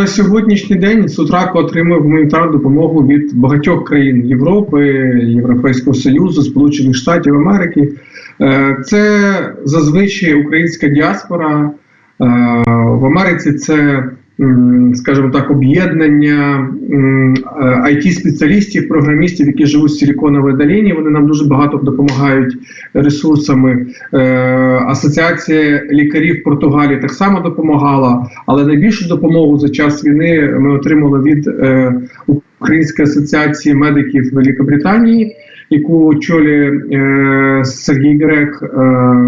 на сьогоднішній день Сутрак отримує гуманітарну допомогу від багатьох країн Європи, Європейського Союзу, Сполучених Штатів Америки. Е, Це зазвичай українська діаспора. Е, В Америці це, скажімо так, об'єднання it спеціалістів програмістів, які живуть в Силіконовій долині. Вони нам дуже багато допомагають ресурсами. Е, Асоціація лікарів Португалії так само допомагала, але найбільшу допомогу за час війни ми отримали від е, Української асоціації медиків Великобританії, яку очолює е, Сергій Грек. Е,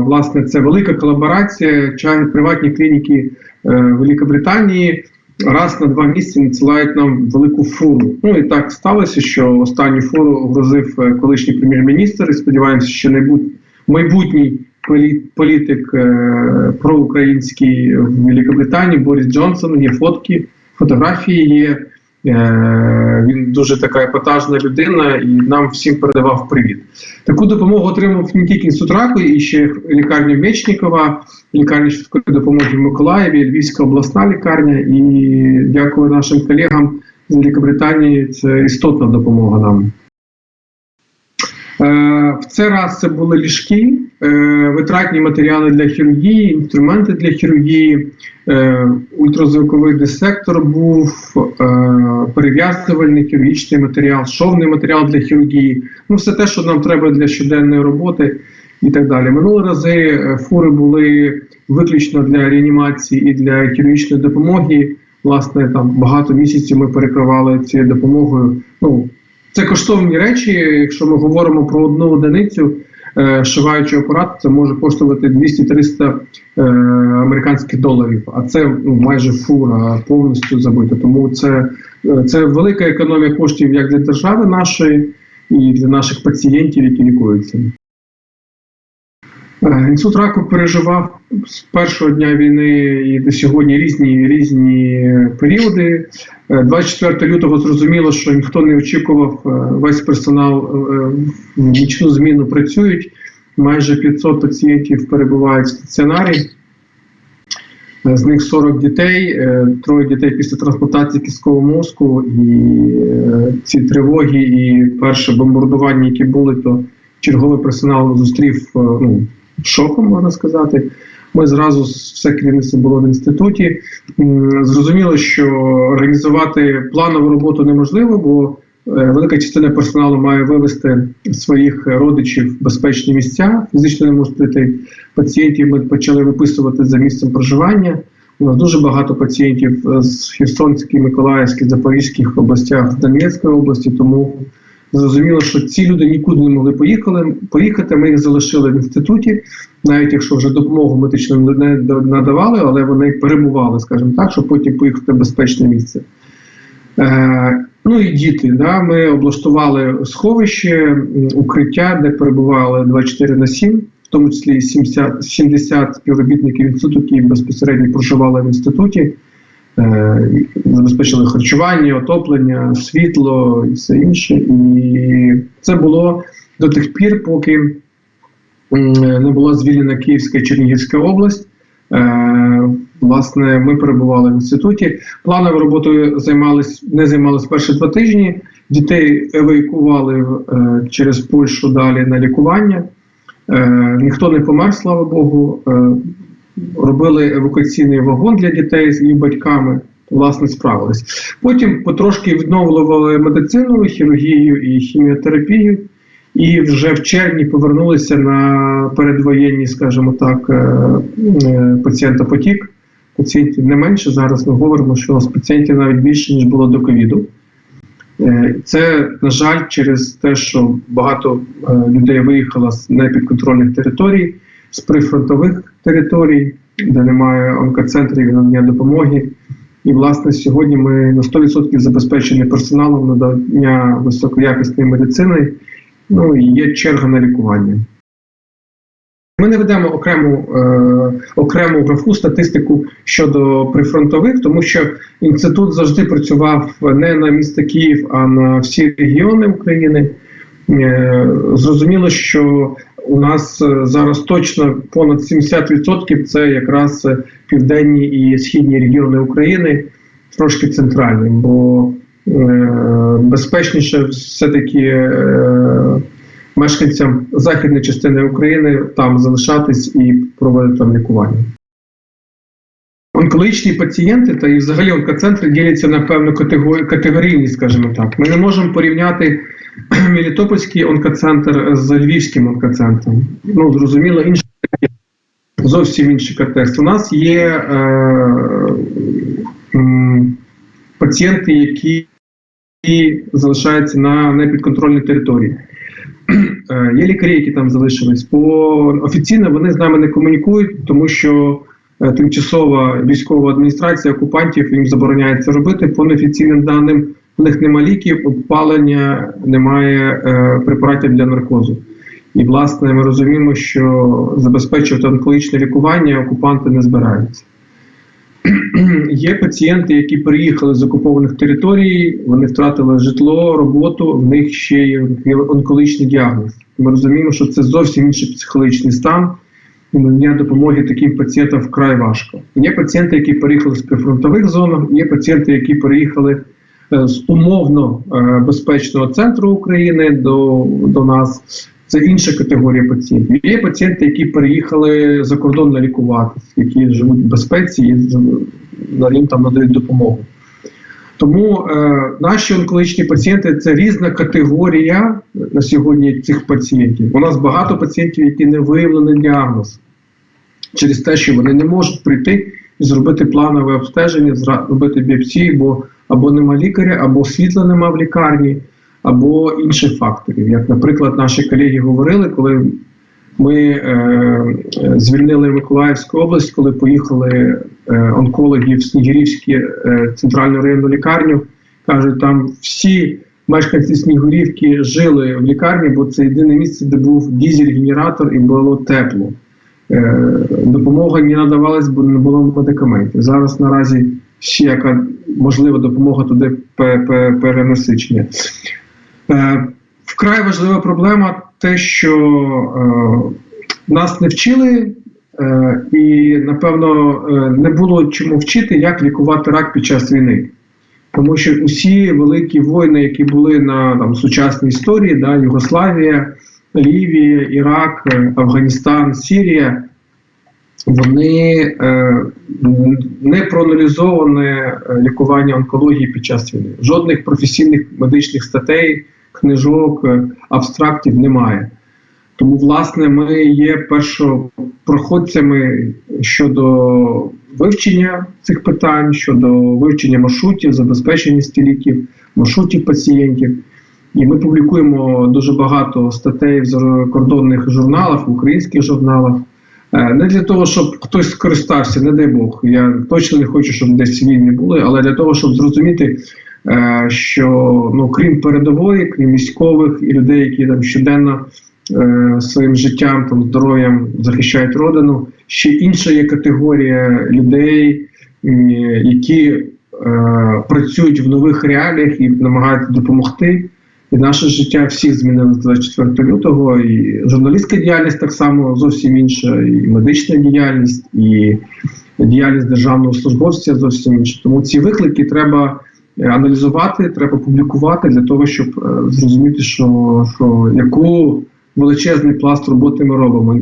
власне, це велика колаборація. Ча- приватні клініки е, Великобританії раз на два місяці надсилають нам велику фуру. Ну і так сталося, що останню фуру вгрузив е, колишній прем'єр-міністр. І сподіваємося, що майбутній полі- політик е, проукраїнський в Великобританії Борис Джонсон. Є фотки, фотографії є. Е, Він дуже така епатажна людина і нам всім передавав привіт. Таку допомогу отримав не тільки Сутраку, і ще лікарня Мечникова, лікарня швидкої допомоги в Миколаєві, Львівська обласна лікарня. І дякую нашим колегам з Великобританії. Це істотна допомога нам. Е, В цей раз це були ліжки, е, витратні матеріали для хірургії, інструменти для хірургії, е, ультразвуковий дисектор був, перев'язувальний хірургічний матеріал, шовний матеріал для хірургії. Ну, все те, що нам треба для щоденної роботи і так далі. Минулі рази фури були виключно для реанімації і для хірургічної допомоги. Власне, там багато місяців ми перекривали цією допомогою. Ну, це коштовні речі. Якщо ми говоримо про одну одиницю е, шиваючий апарат, це може коштувати 200-300 е, американських доларів. А це ну, майже фура повністю забита. Тому це, е, це велика економія коштів як для держави нашої і для наших пацієнтів, які лікуються. Е, Інститут раку переживав з першого дня війни і до сьогодні різні різні періоди. Е, 24 лютого зрозуміло, що ніхто не очікував, е, весь персонал е, в нічну зміну працюють. Майже 500 пацієнтів перебувають в стаціонарі. Е, З них 40 дітей, е, троє дітей після трансплантації кісткового мозку. І е, ці тривоги, і перше бомбардування, які були, то черговий персонал зустрів е, ну, шоком, можна сказати. Ми зразу все керівництво було в інституті. Зрозуміло, що організувати планову роботу неможливо, бо е, велика частина персоналу має вивести своїх родичів в безпечні місця. Фізично не можуть прийти. Пацієнтів ми почали виписувати за місцем проживання. У нас дуже багато пацієнтів е, з Херсонської, Миколаївської, Запорізьких областях, Донецької області, тому Зрозуміло, що ці люди нікуди не могли поїхали, поїхати. Ми їх залишили в інституті, навіть якщо вже допомогу медичну не надавали, але вони перебували, скажімо так, щоб потім поїхати в безпечне місце. Е, ну і діти. Да, ми облаштували сховище, укриття, де перебували 24 на 7, в тому числі 70, 70 співробітників інституту, які безпосередньо проживали в інституті. Е, забезпечили харчування, отоплення, світло і все інше. І це було до тих пір, поки не була звільнена Київська і Чернігівська область. Е, Власне, ми перебували в інституті. Плановою роботою займались, не займалися перші два тижні. Дітей евакуювали е, через Польщу далі на лікування. Ніхто не помер, слава Богу. Робили евакуаційний вагон для дітей з їх батьками. Власне, справились. Потім потрошки відновлювали медицину, хірургію і хіміотерапію, і вже в червні повернулися на передвоєнні, скажімо так, е, е, пацієнтопотік. Пацієнтів не менше. Зараз ми говоримо, що нас пацієнтів навіть більше, ніж було до ковіду. Е, Це, на жаль, через те, що багато людей виїхало з непідконтрольних територій, з прифронтових територій, де немає онкоцентрів надання допомоги. І, власне, сьогодні ми на 100% забезпечені персоналом надання високоякісної медицини. Ну і є черга на лікування. Ми не ведемо окрему, е, окрему графу статистику щодо прифронтових, тому що інститут завжди працював не на місто Київ, а на всі регіони України. Е, зрозуміло, що у нас е, зараз точно понад 70% це якраз е, південні і східні регіони України. трошки центральні, бо е, безпечніше все-таки е, мешканцям західної частини України там залишатись і проводити там лікування. Онкологічні пацієнти та і взагалі онкоцентри діляться на певну категорію, категорійні, скажімо так. Ми не можемо порівняти Мелітопольський онкоцентр з Львівським онкоцентром. Ну, зрозуміло, інший зовсім інший контекст. У нас є е, м, пацієнти, які залишаються на непідконтрольній території. Е, Є лікарі, які там залишились. По офіційно вони з нами не комунікують, тому що е, тимчасова військова адміністрація окупантів їм забороняє це робити. По неофіційним даним у них немає ліків, опалення, немає е, препаратів для наркозу. І, власне, ми розуміємо, що забезпечувати онкологічне лікування окупанти не збираються. Є пацієнти, які приїхали з окупованих територій, вони втратили житло, роботу, в них ще є онкологічний діагноз. Ми розуміємо, що це зовсім інший психологічний стан, надання допомоги таким пацієнтам вкрай важко. Є пацієнти, які переїхали з прифронтових зон, є пацієнти, які переїхали е, з умовно е, безпечного центру України до, до нас. Це інша категорія пацієнтів. Є пацієнти, які переїхали за кордон лікуватися, які живуть в безпеці і їм там надають допомогу. Тому е, наші онкологічні пацієнти це різна категорія на сьогодні цих пацієнтів. У нас багато пацієнтів, які не виявлений діагноз через те, що вони не можуть прийти і зробити планове обстеження, зра- робити біопсії, бо або нема лікаря, або світла нема в лікарні, або інших факторів. Як, наприклад, наші колеги говорили, коли ми е, звільнили Миколаївську область, коли поїхали е, онкологи в Снігирівську е, центральну районну лікарню, кажуть, там всі мешканці Снігурівки жили в лікарні, бо це єдине місце, де був дізель-генератор і було тепло. Е, допомога не надавалась, бо не було медикаментів. Зараз наразі ще яка можлива допомога туди пе- пе- перенасичення. Е, Вкрай важлива проблема те, що е, нас не вчили, е, і напевно е, не було чому вчити, як лікувати рак під час війни. Тому що усі великі воїни, які були на там, сучасній історії, да, Югославія, Лівія, Ірак, е, Афганістан, Сірія, вони е, не проаналізоване е, лікування онкології під час війни. Жодних професійних медичних статей, книжок, е, абстрактів немає. Тому, власне, ми є першопроходцями щодо вивчення цих питань, щодо вивчення маршрутів, забезпеченості ліків, маршрутів пацієнтів. І ми публікуємо дуже багато статей в закордонних журналах, в українських журналах. Е, Не для того, щоб хтось скористався, не дай Бог. Я точно не хочу, щоб десь війни були, але для того, щоб зрозуміти, що ну, крім передової, крім військових і людей, які там щоденно е, своїм життям, там, здоров'ям захищають родину, ще інша є категорія людей, які е, працюють в нових реаліях і намагаються допомогти. І наше життя всіх змінилося з 24 лютого, і журналістська діяльність так само зовсім інша, і медична діяльність, і діяльність державного службовця зовсім інша. Тому ці виклики треба е, аналізувати, треба публікувати для того, щоб е, зрозуміти, що, що яку величезний пласт роботи ми робимо.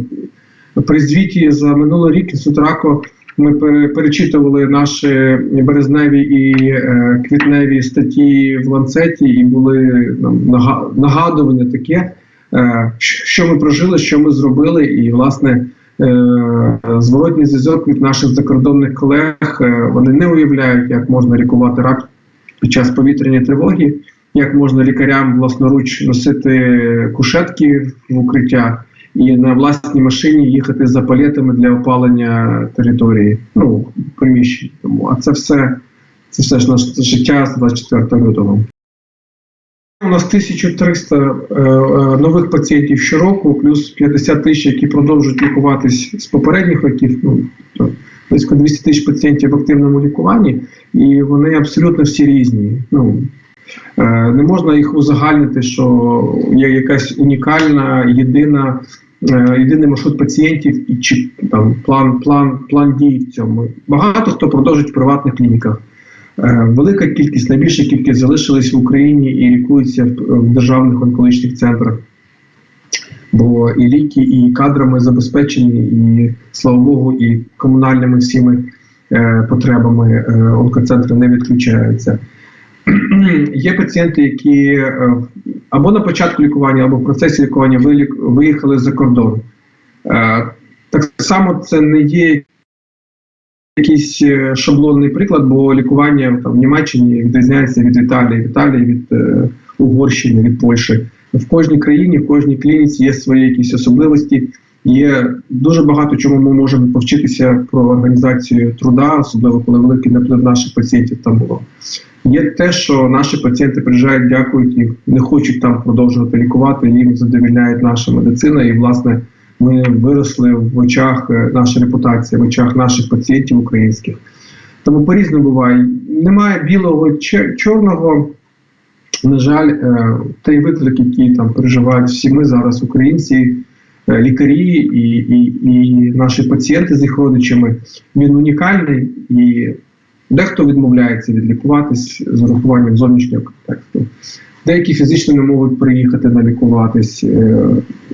При звіті за минулий рік Інститут раку ми перечитували наші березневі і е, квітневі статті в ланцеті, і були нам нага- нагадування таке, е, що ми прожили, що ми зробили, і власне. Зворотній зв'язок від наших закордонних колег вони не уявляють, як можна лікувати рак під час повітряної тривоги, як можна лікарям власноруч носити кушетки в укриття і на власній машині їхати за палетами для опалення території, ну приміщень. Тому а це все це все ж наше життя з 24 лютого. У нас 1300 е, е, нових пацієнтів щороку, плюс 50 тисяч, які продовжують лікуватись з попередніх років. Ну то близько 200 тисяч пацієнтів в активному лікуванні, і вони абсолютно всі різні. Ну е, не можна їх узагальнити, що є якась унікальна, єдина. е, Єдиний маршрут пацієнтів і чи там план, план, план дій в цьому. Багато хто продовжить в приватних клініках. Е, Велика кількість, найбільша кількість залишились в Україні і лікуються в, в державних онкологічних центрах. Бо і ліки, і кадрами забезпечені, і слава Богу, і комунальними всіми е, потребами е, онкоцентри не відключаються. Є пацієнти, які е, або на початку лікування, або в процесі лікування вилік- виїхали за кордон. Е, Так само це не є якийсь е, шаблонний приклад, бо лікування там, в Німеччині відрізняється від Італії, Італії від Угорщини, від Польщі. В кожній країні, в кожній клініці є свої якісь особливості. Є дуже багато чому ми можемо повчитися про організацію труда, особливо коли великий наплив наших пацієнтів там було. Є те, що наші пацієнти приїжджають, дякують і не хочуть там продовжувати лікувати. Їм задовільняє наша медицина, і власне ми виросли в очах е, наша репутація, в очах наших пацієнтів українських. Тому по-різному буває. Немає білого чорного. На жаль, е, той виклик, який там переживають всі ми зараз, українці, е, лікарі і, і, і наші пацієнти з їх родичами, він унікальний і дехто відмовляється відлікуватись з урахуванням зовнішнього контексту. Деякі фізично не можуть приїхати налікуватись, е,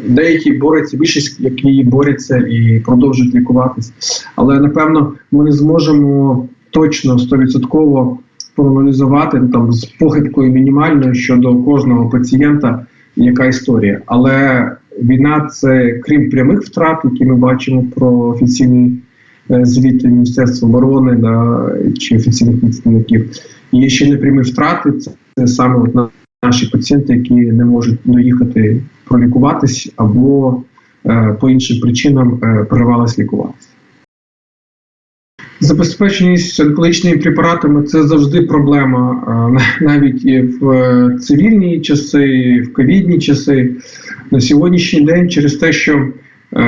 деякі борються, більшість які борються і продовжують лікуватись. Але напевно ми не зможемо точно 100% проаналізувати ну, там з похибкою мінімальною щодо кожного пацієнта, яка історія. Але війна це крім прямих втрат, які ми бачимо про офіційні е, звіти Міністерства оборони да, чи офіційних представників. Є ще непрямі втрати. Це, це саме от на- наші пацієнти, які не можуть доїхати пролікуватись або е, по іншим причинам е, перервались лікуватися. Забезпеченість онкологічними препаратами це завжди проблема, навіть і в е, цивільні часи, і в ковідні часи. На сьогоднішній день через те, що, е,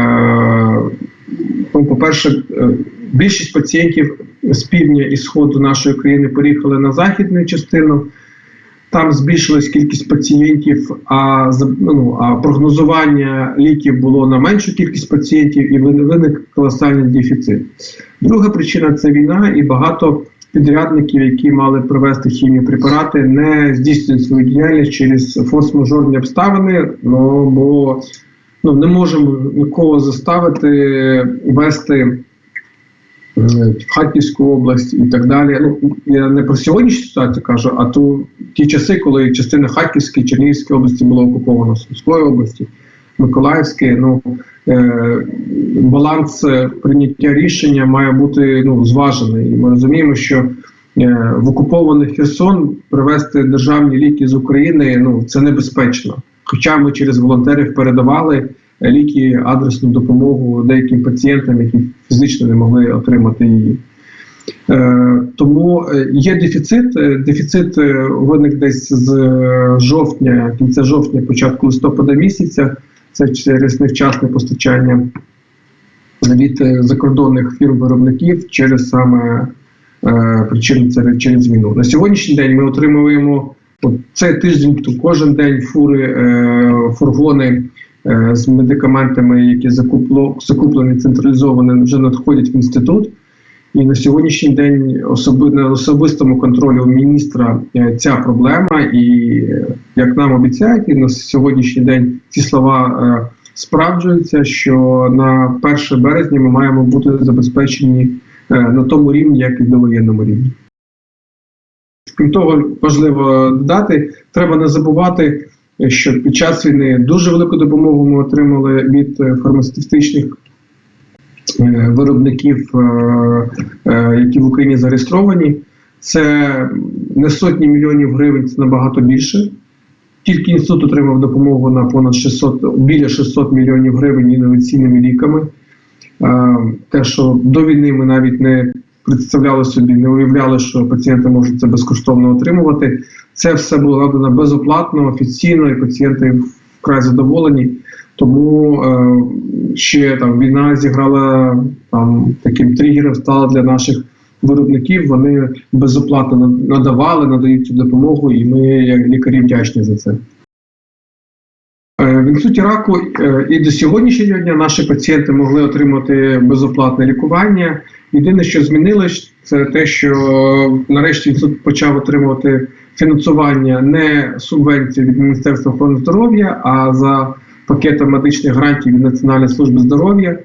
ну, по-перше, е, більшість пацієнтів з півдня і сходу нашої країни переїхали на західну частину. Там збільшилась кількість пацієнтів, а ну, а прогнозування ліків було на меншу кількість пацієнтів, і вин- виник колосальний дефіцит. Друга причина це війна, і багато підрядників, які мали провести хімію препарати, не здійснюють свою діяльність через форс-мажорні обставини. Ну бо ну не можемо нікого заставити вести в Харківську область і так далі. Ну я не про сьогоднішню ситуацію кажу, а ту ті часи, коли частина Харківської, Чернігівської області була окупована Сумської області, Миколаївської. Ну е, баланс прийняття рішення має бути ну зважений. І ми розуміємо, що е, в окупований Херсон привезти державні ліки з України ну це небезпечно. Хоча ми через волонтерів передавали е, ліки, адресну допомогу деяким пацієнтам, які фізично не могли отримати її. Е, Тому е, є дефіцит. Е, Дефіцит виник десь з жовтня, кінця жовтня, початку листопада місяця. Це через невчасне постачання від закордонних фірм-виробників через саме причину це через війну. На сьогоднішній день ми отримуємо цей тиждень, то кожен день фури, фургони з медикаментами, які закупло, закуплені централізовані, вже надходять в інститут. І на сьогоднішній день особи, на особистому контролі у міністра е, ця проблема, і е, як нам обіцяють, і на сьогоднішній день ці слова е, справджуються, що на 1 березня ми маємо бути забезпечені е, на тому рівні, як і довоєнному рівні. Крім того, важливо додати, треба не забувати, е, що під час війни дуже велику допомогу ми отримали від е, фармацевтичних е, виробників, е, які в Україні зареєстровані. Це не сотні мільйонів гривень, це набагато більше. Тільки інститут отримав допомогу на понад 600, біля 600 мільйонів гривень інноваційними ліками. Те, що до війни ми навіть не представляли собі, не уявляли, що пацієнти можуть це безкоштовно отримувати. Це все було надано безоплатно, офіційно, і пацієнти вкрай задоволені. Тому е, ще там війна зіграла там таким тригером, стала для наших виробників. Вони безоплатно надавали, надають цю допомогу, і ми, як лікарі, вдячні за це. Е, В інституті раку е, і до сьогоднішнього дня наші пацієнти могли отримати безоплатне лікування. Єдине, що змінилось, це те, що нарешті інститут почав отримувати фінансування не субвенції від Міністерства охорони здоров'я, а за пакетом медичних грантів від Національної служби здоров'я.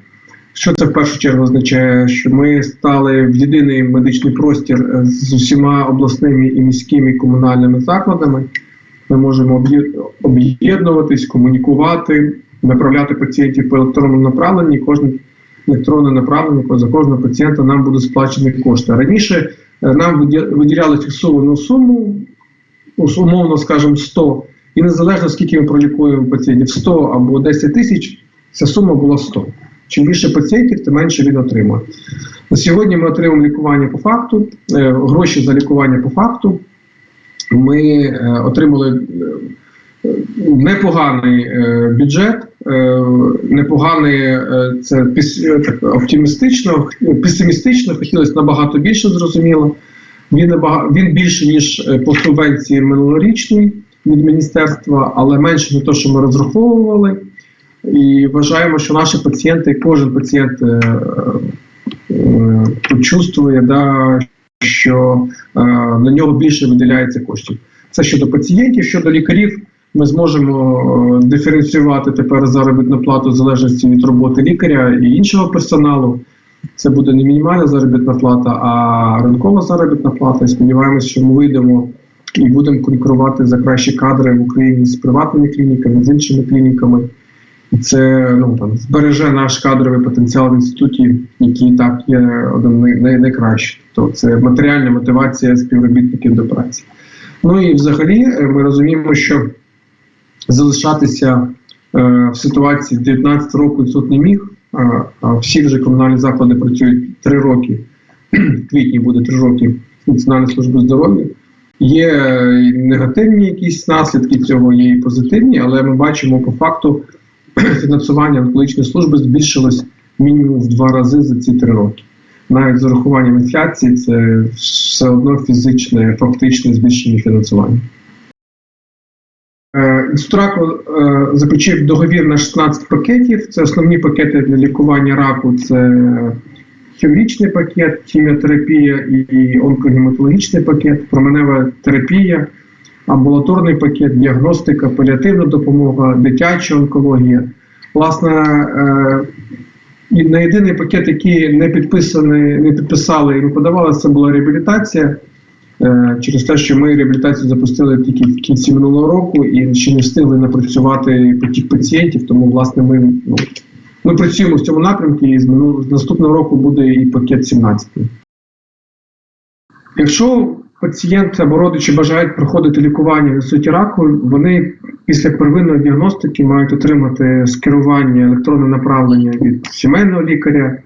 Що це в першу чергу означає? Що ми стали в єдиний медичний простір з усіма обласними і міськими і комунальними закладами. Ми можемо об'єднуватись, комунікувати, направляти пацієнтів по електронному направленні. Кожне електронне направлення за кожного пацієнта нам будуть сплачені кошти. Раніше е, нам виділяли фіксовану суму, умовно, скажімо, 100, і незалежно скільки ми пролікуємо пацієнтів, 100 або 10 тисяч, ця сума була 100. Чим більше пацієнтів, тим менше він отримує. Сьогодні ми отримуємо лікування по факту, е, гроші за лікування по факту. Ми е, отримали е, непоганий е, бюджет, непоганий це так, оптимістично, песимістично, хотілося набагато більше, зрозуміло. Він, набага- він більше, ніж по субвенції минулорічній від міністерства, але менше ніж те, що ми розраховували. І вважаємо, що наші пацієнти, кожен пацієнт почувствує, да, що е, на нього більше виділяється коштів. Це щодо пацієнтів, щодо лікарів. Ми зможемо е, диференціювати тепер заробітну плату в залежності від роботи лікаря і іншого персоналу. Це буде не мінімальна заробітна плата, а ринкова заробітна плата. І сподіваємося, що ми вийдемо і будемо конкурувати за кращі кадри в Україні з приватними клініками, з іншими клініками. Це ну, там, збереже наш кадровий потенціал в інституті, який так є один з най- най- Тобто це матеріальна мотивація співробітників до праці. Ну і взагалі е, ми розуміємо, що залишатися е, в ситуації 19 років інститут не міг. а всі вже комунальні заклади працюють 3 роки. В квітні буде 3 роки Національної служби здоров'я. Є е, негативні якісь наслідки цього, є і позитивні, але ми бачимо по факту фінансування онкологічної служби збільшилось мінімум в два рази за ці три роки. Навіть з урахуванням інфляції це все одно фізичне, фактичне збільшення фінансування. Е, Інститут раку е, заключив договір на 16 пакетів. Це основні пакети для лікування раку. Це хірургічний пакет, хіміотерапія і онкогематологічний пакет, променева терапія, амбулаторний пакет, діагностика, паліативна допомога, дитяча онкологія. Власне, е, і на єдиний пакет, який не підписаний, не підписали і не подавали, це була реабілітація. Е, Через те, що ми реабілітацію запустили тільки в кінці минулого року і ще не встигли напрацювати потік пацієнтів, тому власне ми, ну, ми працюємо в цьому напрямку і з, минулого, наступного року буде і пакет 17. Якщо пацієнт або родичі бажають проходити лікування в інституті раку, вони після первинної діагностики мають отримати скерування електронне направлення від сімейного лікаря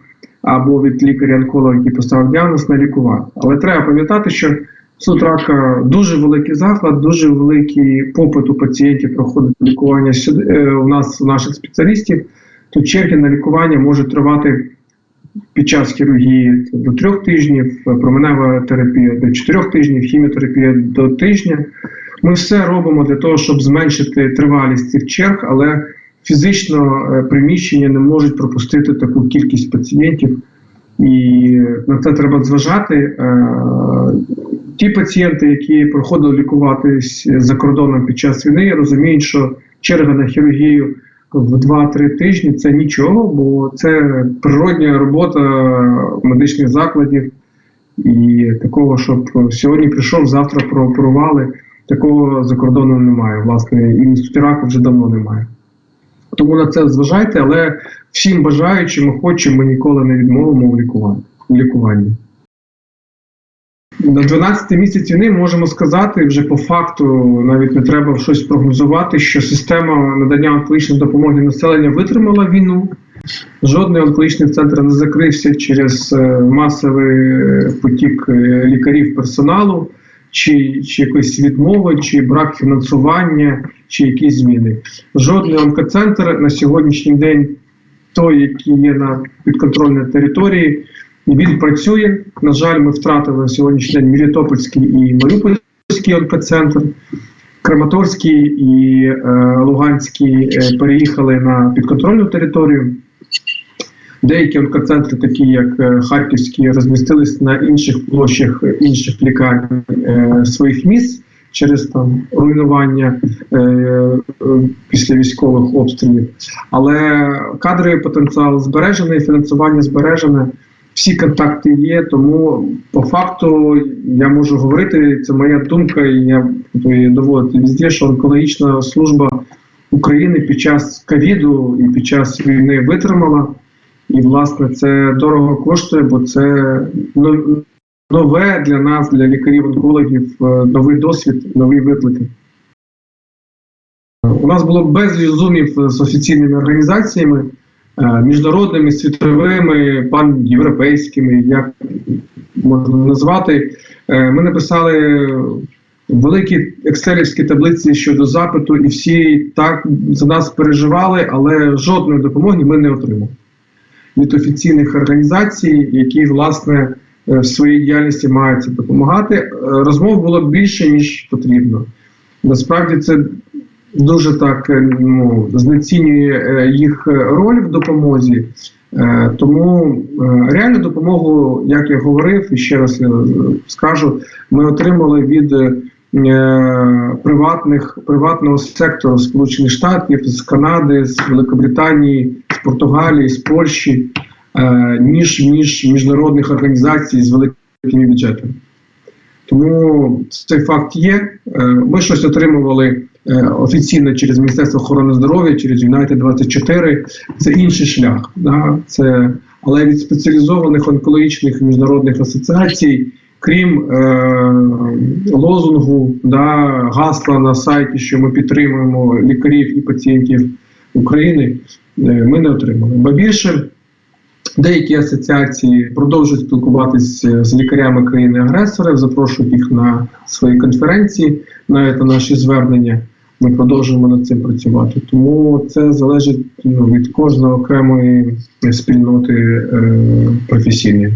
або від лікаря-онколога, який поставив діагноз на лікування. Але треба пам'ятати, що суд рака дуже великий заклад, дуже великий попит у пацієнтів проходить лікування е, у нас у наших спеціалістів. То черги на лікування можуть тривати під час хірургії до трьох тижнів, променева терапія до чотирьох тижнів, хіміотерапія до тижня. Ми все робимо для того, щоб зменшити тривалість цих черг, але фізично е, приміщення не можуть пропустити таку кількість пацієнтів, і на це треба зважати. Е, Ті пацієнти, які проходили лікуватись за кордоном під час війни, розуміють, що черга на хірургію в 2-3 тижні це нічого, бо це природня робота медичних закладів. І такого, щоб сьогодні прийшов, завтра прооперували, такого за кордоном немає. Власне, і раку вже давно немає. Тому на це зважайте, але всім бажаючим, охочим ми ніколи не відмовимо в лікуванні. На 12 місяць війни можемо сказати вже по факту, навіть не треба щось прогнозувати, що система надання онкологічної допомоги населення витримала війну. Жодний онкологічний центр не закрився через е, масовий потік е, лікарів персоналу, чи, чи якоїсь відмови, чи брак фінансування, чи якісь зміни. Жодний онкоцентр на сьогоднішній день, той, який є на підконтрольній території, він працює. На жаль, ми втратили на сьогоднішній день Мелітопольський і Маріупольський онкоцентр. Краматорський і е, Луганський е, переїхали на підконтрольну територію. Деякі онкоцентри, такі як е, Харківський, розмістились на інших площах інших лікарень е, своїх міст через там руйнування е, е, після військових обстрілів. Але кадровий потенціал збережений, фінансування збережене, всі контакти є. Тому по факту я можу говорити, це моя думка, і я буду доводити везде, що онкологічна служба України під час ковіду і під час війни витримала. І, власне, це дорого коштує, бо це нове для нас, для лікарів-онкологів, е, новий досвід, нові виклики. У нас було безліч зумів з офіційними організаціями, міжнародними, світовими, панєвропейськими, як можна назвати. Е, Ми написали великі екселівські таблиці щодо запиту, і всі так за нас переживали, але жодної допомоги ми не отримали від офіційних організацій, які власне е, в своїй діяльності мають допомагати. Е, Розмов було більше ніж потрібно. Насправді це дуже так е, ну, знецінює е, їх роль в допомозі. Е, Тому реальну допомогу, як я говорив, і ще раз скажу, ми отримали від приватних приватного сектору Сполучених Штатів, з Канади, з Великобританії, з Португалії, з Польщі, ніж ніж міжнародних організацій з великими бюджетами. Тому цей факт є. Ми щось отримували офіційно через Міністерство охорони здоров'я, через United 24 Це інший шлях. Да? Це, але від спеціалізованих онкологічних міжнародних асоціацій, крім е, лозунгу, да, гасла на сайті, що ми підтримуємо лікарів і пацієнтів України, е, ми не отримали. Бо більше Деякі асоціації продовжують спілкуватися з лікарями країни-агресора, запрошують їх на свої конференції, навіть на наші звернення. Ми продовжуємо над цим працювати. Тому це залежить ну, від кожної окремої спільноти е, професійної.